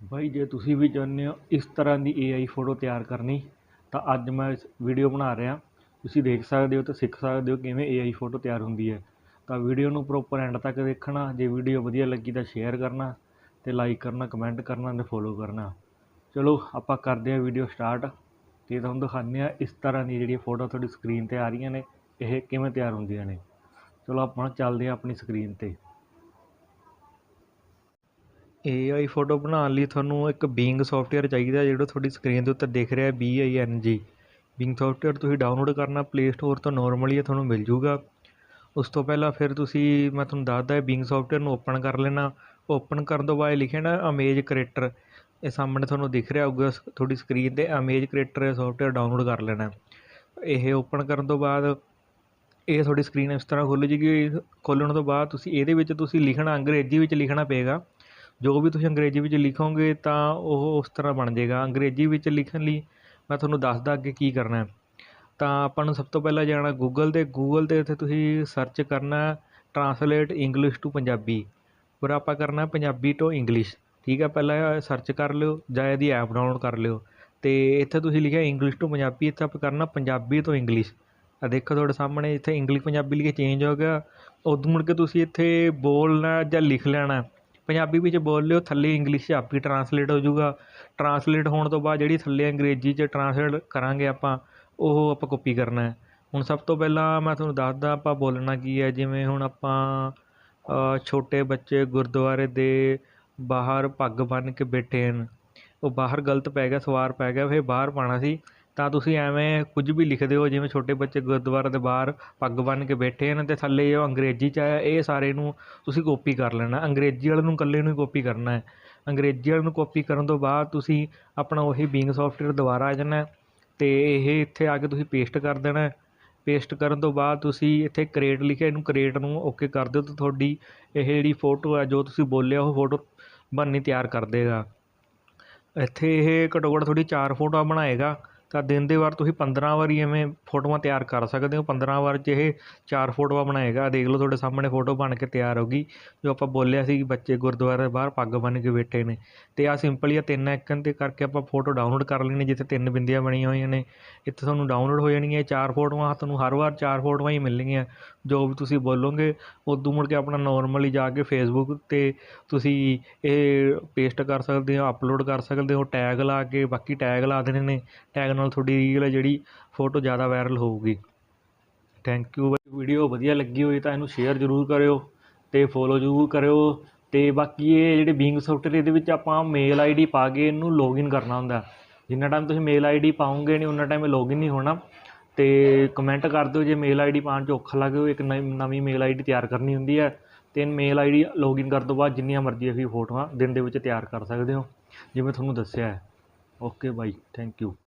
ਬਾਈ, ਜੇ ਤੁਸੀਂ ਵੀ ਚਾਹੁੰਦੇ ਹੋ ਇਸ ਤਰ੍ਹਾਂ ਦੀ ਏਆਈ ਫੋਟੋ ਤਿਆਰ ਕਰਨੀ, ਤਾਂ ਅੱਜ ਮੈਂ ਇਸ ਵੀਡੀਓ ਬਣਾ ਰਿਹਾ। ਤੁਸੀਂ ਦੇਖ ਸਕਦੇ ਹੋ ਤੇ ਸਿੱਖ ਸਕਦੇ ਹੋ ਕਿਵੇਂ ਏਆਈ ਫੋਟੋ ਤਿਆਰ ਹੁੰਦੀ ਹੈ। ਤਾਂ ਵੀਡੀਓ ਨੂੰ ਪ੍ਰੋਪਰ ਐਂਡ ਤੱਕ ਦੇਖਣਾ, ਜੇ ਵੀਡੀਓ ਵਧੀਆ ਲੱਗੀ ਤਾਂ ਸ਼ੇਅਰ ਕਰਨਾ ਤੇ ਲਾਈਕ ਕਰਨਾ, ਕਮੈਂਟ ਕਰਨਾ ਤੇ ਫੋਲੋ ਕਰਨਾ। ਚਲੋ, ਆਪਾਂ ਕਰਦੇ ਹਾਂ ਵੀਡੀਓ ਸਟਾਰਟ। ਤੇ ਤੁਹਾਨੂੰ ਦਿਖਾਉਂਦੇ ਹਾਂ ਇਸ ਤਰ੍ਹਾਂ ਦੀ ਜਿਹੜੀ ਫੋਟੋ ਤੁਹਾਡੀ ਸਕਰੀਨ ਤੇ ਆ ਰਹੀਆਂ ਨੇ, ਇਹ ਕਿਵੇਂ ਤਿਆਰ ਹੁੰਦੀਆਂ ਨੇ। ਚਲੋ, ਆਪਾਂ ਚੱਲਦੇ ਹਾਂ ਆਪਣੀ ਸਕਰੀਨ ਤੇ। ਏਆਈ ਫੋਟੋ ਬਣਾਉਣ ਲਈ ਤੁਹਾਨੂੰ ਇੱਕ ਬੀਇੰਗ ਸੌਫਟਵੇਅਰ ਚਾਹੀਦਾ ਜਿਹੜਾ ਤੁਹਾਡੀ ਸਕਰੀਨ ਦੇ ਉੱਤੇ ਦਿਖ ਰਿਹਾ B I N G being software ਤੁਸੀਂ ਡਾਊਨਲੋਡ ਕਰਨਾ ਪਲੇ ਸਟੋਰ ਤੋਂ ਨਾਰਮਲੀ ਤੁਹਾਨੂੰ ਮਿਲ ਜੂਗਾ। ਉਸ ਤੋਂ ਪਹਿਲਾਂ ਫਿਰ ਤੁਸੀਂ, ਮੈਂ ਤੁਹਾਨੂੰ ਦੱਸਦਾ ਬੀਇੰਗ ਸੌਫਟਵੇਅਰ ਨੂੰ ਓਪਨ ਕਰ ਲੈਣਾ। ਓਪਨ ਕਰਨ ਤੋਂ ਬਾਅਦ ਲਿਖਿਆ ਨਾ ਅਮੇਜ ਕ੍ਰੀਏਟਰ ਇਹ ਸਾਹਮਣੇ ਤੁਹਾਨੂੰ ਦਿਖ ਰਿਹਾ ਹੋਊਗਾ, ਤੁਹਾਡੀ ਸਕਰੀਨ ਤੇ ਅਮੇਜ ਕ੍ਰੀਏਟਰ ਸੌਫਟਵੇਅਰ ਡਾਊਨਲੋਡ ਕਰ ਲੈਣਾ। ਇਹ ਓਪਨ ਕਰਨ ਤੋਂ ਬਾਅਦ ਇਹ ਤੁਹਾਡੀ ਸਕਰੀਨ ਇਸ ਤਰ੍ਹਾਂ ਖੁੱਲ੍ਹ ਜੇਗੀ, ਖੋਲ੍ਹਣ ਤੋਂ ਬਾਅਦ ਤੁਸੀਂ ਇਹਦੇ ਵਿੱਚ ਤੁਸੀਂ ਲਿਖਣਾ, ਅੰਗਰੇਜ਼ੀ ਵਿੱਚ ਲਿਖਣਾ ਪਏਗਾ। ਜੋ ਵੀ ਤੁਸੀਂ ਅੰਗਰੇਜ਼ੀ ਵਿੱਚ ਲਿਖੋਗੇ ਤਾਂ ਉਹ ਉਸ ਤਰ੍ਹਾਂ ਬਣ ਜਾਵੇਗਾ ਅੰਗਰੇਜ਼ੀ ਵਿੱਚ ਲਿਖਣ ਲਈ ਮੈਂ ਤੁਹਾਨੂੰ ਦੱਸਦਾ ਅੱਗੇ ਕੀ ਕਰਨਾ ਤਾਂ ਆਪਾਂ ਨੂੰ ਸਭ ਤੋਂ ਪਹਿਲਾਂ ਜਾਣਾ ਗੂਗਲ 'ਤੇ। ਗੂਗਲ 'ਤੇ ਇੱਥੇ ਤੁਸੀਂ ਸਰਚ ਕਰਨਾ ਟਰਾਂਸਲੇਟ ਇੰਗਲਿਸ਼ ਟੂ ਪੰਜਾਬੀ। ਫਿਰ ਆਪਾਂ ਕਰਨਾ ਪੰਜਾਬੀ ਟੂ ਇੰਗਲਿਸ਼ ਠੀਕ ਹੈ, ਪਹਿਲਾਂ ਸਰਚ ਕਰ ਲਿਓ ਜਾਂ ਇਹਦੀ ਐਪ ਡਾਊਨਲੋਡ ਕਰ ਲਿਓ। ਅਤੇ ਇੱਥੇ ਤੁਸੀਂ ਲਿਖਿਆ ਇੰਗਲਿਸ਼ ਟੂ ਪੰਜਾਬੀ। ਇੱਥੇ ਆਪਾਂ ਕਰਨਾ ਪੰਜਾਬੀ ਤੋਂ ਇੰਗਲਿਸ਼ ਆ ਦੇਖੋ ਤੁਹਾਡੇ ਸਾਹਮਣੇ ਇੱਥੇ ਇੰਗਲਿਸ਼ ਪੰਜਾਬੀ ਲਿਖੇ ਚੇਂਜ ਹੋ ਗਿਆ। ਉਦੋਂ ਮੁੜ ਕੇ ਤੁਸੀਂ ਇੱਥੇ ਬੋਲਣਾ ਜਾਂ ਲਿਖ ਲੈਣਾ। ਪੰਜਾਬੀ ਵਿੱਚ ਬੋਲ ਲਿਓ, ਥੱਲੇ ਇੰਗਲਿਸ਼ 'ਚ ਆਪੀ ਟਰਾਂਸਲੇਟ ਹੋ ਜਾਊਗਾ। ਟਰਾਂਸਲੇਟ ਹੋਣ ਤੋਂ ਬਾਅਦ ਜਿਹੜੀ ਥੱਲੇ ਅੰਗਰੇਜ਼ੀ 'ਚ ਟਰਾਂਸਲੇਟ ਕਰਾਂਗੇ ਆਪਾਂ, ਉਹ ਆਪਾਂ ਕਾਪੀ ਕਰਨਾ ਹੁਣ ਸਭ ਤੋਂ ਪਹਿਲਾਂ ਮੈਂ ਤੁਹਾਨੂੰ ਦੱਸਦਾ ਆਪਾਂ ਬੋਲਣਾ ਕੀ ਹੈ। ਜਿਵੇਂ ਹੁਣ ਆਪਾਂ ਛੋਟੇ ਬੱਚੇ ਗੁਰਦੁਆਰੇ ਦੇ ਬਾਹਰ ਪੱਗ ਬੰਨ੍ਹ ਕੇ ਬੈਠੇ ਹਨ। ਉਹ ਬਾਹਰ ਗਲਤ ਪੈ ਗਿਆ, ਸਵਾਰ ਪੈ ਗਿਆ, ਫਿਰ ਬਾਹਰ ਪਾਉਣਾ ਸੀ। ਤਾਂ ਤੁਸੀਂ ਐਵੇਂ ਕੁਝ ਵੀ ਲਿਖਦੇ ਹੋ, ਜਿਵੇਂ ਛੋਟੇ ਬੱਚੇ ਗੁਰਦੁਆਰਾ ਦੇ ਬਾਹਰ ਪੱਗ ਬੰਨ੍ਹ ਕੇ ਬੈਠੇ ਹਨ ਅਤੇ ਥੱਲੇ ਜੋ ਅੰਗਰੇਜ਼ੀ 'ਚ ਆਇਆ ਇਹ ਸਾਰੇ ਨੂੰ ਤੁਸੀਂ ਕਾਪੀ ਕਰ ਲੈਣਾ। ਅੰਗਰੇਜ਼ੀ ਵਾਲੇ ਨੂੰ ਇਕੱਲੇ ਨੂੰ ਹੀ ਕਾਪੀ ਕਰਨਾ ਹੈ। ਅੰਗਰੇਜ਼ੀ ਵਾਲੇ ਨੂੰ ਕਾਪੀ ਕਰਨ ਤੋਂ ਬਾਅਦ ਤੁਸੀਂ ਆਪਣਾ ਉਹੀ ਬੀਂਗ ਸੋਫਟਵੇਅਰ ਦੁਬਾਰਾ ਆ ਜਾਣਾ ਅਤੇ ਇਹ ਇੱਥੇ ਆ ਕੇ ਤੁਸੀਂ ਪੇਸਟ ਕਰ ਦੇਣਾ ਪੇਸਟ ਕਰਨ ਤੋਂ ਬਾਅਦ ਤੁਸੀਂ ਇੱਥੇ ਕ੍ਰੀਏਟ ਲਿਖਿਆ, ਇਹਨੂੰ ਕ੍ਰੀਏਟ ਨੂੰ ਓਕੇ ਕਰ ਦਿਓ ਤਾਂ ਤੁਹਾਡੀ ਇਹ ਜਿਹੜੀ ਫੋਟੋ ਹੈ ਜੋ ਤੁਸੀਂ ਬੋਲਿਆ, ਉਹ ਫੋਟੋ ਬਣਨੀ ਤਿਆਰ ਕਰ ਦੇਗਾ। ਇੱਥੇ ਇਹ ਘੱਟੋ ਘੱਟ ਤੁਹਾਡੀ ਚਾਰ ਫੋਟੋਆਂ ਬਣਾਏਗਾ। ਤਾਂ ਦਿਨ ਦੇ ਵਾਰ ਤੁਸੀਂ 15 ਵਾਰੀ ਐਵੇਂ ਫੋਟੋਆਂ ਤਿਆਰ ਕਰ ਸਕਦੇ ਹੋ। 15 ਵਾਰ 'ਚ ਇਹ ਚਾਰ ਫੋਟੋਆਂ ਬਣਾਏਗਾ। ਦੇਖ ਲਓ ਤੁਹਾਡੇ ਸਾਹਮਣੇ ਫੋਟੋ ਬਣ ਕੇ ਤਿਆਰ ਹੋ ਗਈ। ਜੋ ਆਪਾਂ ਬੋਲਿਆ ਸੀ ਕਿ ਬੱਚੇ ਗੁਰਦੁਆਰੇ ਦੇ ਬਾਹਰ ਪੱਗ ਬੰਨ੍ਹ ਕੇ ਬੈਠੇ ਨੇ। ਅਤੇ ਆਹ ਸਿੰਪਲ ਹੀ ਆ ਤਿੰਨ ਆਈਕਨ ਤੇ ਕਰਕੇ ਆਪਾਂ ਫੋਟੋ ਡਾਊਨਲੋਡ ਕਰ ਲੈਣੀ ਜਿੱਥੇ ਤਿੰਨ ਬਿੰਦੀਆਂ ਬਣੀਆਂ ਹੋਈਆਂ ਨੇ। ਇੱਥੇ ਤੁਹਾਨੂੰ ਡਾਊਨਲੋਡ ਹੋ ਜਾਣਗੀਆਂ। ਇਹ ਚਾਰ ਫੋਟੋਆਂ ਤੁਹਾਨੂੰ ਹਰ ਵਾਰ ਚਾਰ ਫੋਟੋਆਂ ਹੀ ਮਿਲਣਗੀਆਂ। ਜੋ ਵੀ ਤੁਸੀਂ ਬੋਲੋਗੇ, ਉਦੋਂ ਮੁੜ ਕੇ ਆਪਣਾ ਨੋਰਮਲੀ ਜਾ ਕੇ ਫੇਸਬੁੱਕ ਤੇ ਤੁਸੀਂ ਇਹ ਪੇਸਟ ਕਰ ਸਕਦੇ ਹੋ ਅਪਲੋਡ ਕਰ ਸਕਦੇ ਹੋ ਟੈਗ ਲਾ ਕੇ ਬਾਕੀ ਟੈਗ ਲਾ ਦੇਣੇ ਨੇ ਟੈਗ ਨਾਲ ਤੁਹਾਡੀ ਰੀਲ ਹੈ ਜਿਹੜੀ ਫੋਟੋ ਜ਼ਿਆਦਾ ਵਾਇਰਲ ਹੋਊਗੀ। ਥੈਂਕ ਯੂ ਵੀਡੀਓ ਵਧੀਆ ਲੱਗੀ ਹੋਈ ਤਾਂ ਇਹਨੂੰ ਸ਼ੇਅਰ ਜ਼ਰੂਰ ਕਰਿਓ ਅਤੇ ਫੋਲੋ ਜ਼ਰੂਰ ਕਰਿਓ ਅਤੇ ਬਾਕੀ ਇਹ ਜਿਹੜੇ ਬੀਇੰਗ ਸੌਫਟਵੇਅਰ ਇਹਦੇ ਵਿੱਚ ਆਪਾਂ ਮੇਲ ਆਈ ਡੀ ਪਾ ਕੇ ਇਹਨੂੰ ਲੌਗਇਨ ਕਰਨਾ ਹੁੰਦਾ। ਜਿੰਨਾ ਟਾਈਮ ਤੁਸੀਂ ਮੇਲ ਆਈ ਡੀ ਪਾਉਂਗੇ ਨਹੀਂ ਉਹਨਾਂ ਟਾਈਮ ਇਹ ਲੌਗਇਨ ਨਹੀਂ ਹੋਣਾ। ਅਤੇ ਕਮੈਂਟ ਕਰ ਦਿਓ ਜੇ ਮੇਲ ਆਈ ਡੀ ਪਾਉਣ 'ਚ ਔਖਾ ਲੱਗੇ ਇੱਕ ਨਵੀਂ ਨਵੀਂ ਮੇਲ ਆਈ ਡੀ ਤਿਆਰ ਕਰਨੀ ਹੁੰਦੀ ਹੈ ਅਤੇ ਮੇਲ ਆਈ ਡੀ ਲੌਗਇਨ ਕਰਨ ਤੋਂ ਬਾਅਦ ਜਿੰਨੀਆਂ ਮਰਜ਼ੀ ਅਸੀਂ ਫੋਟੋਆਂ ਦਿਨ ਦੇ ਵਿੱਚ ਤਿਆਰ ਕਰ ਸਕਦੇ ਹੋ। ਜਿਵੇਂ ਤੁਹਾਨੂੰ ਦੱਸਿਆ ਹੈ। Okay by thank you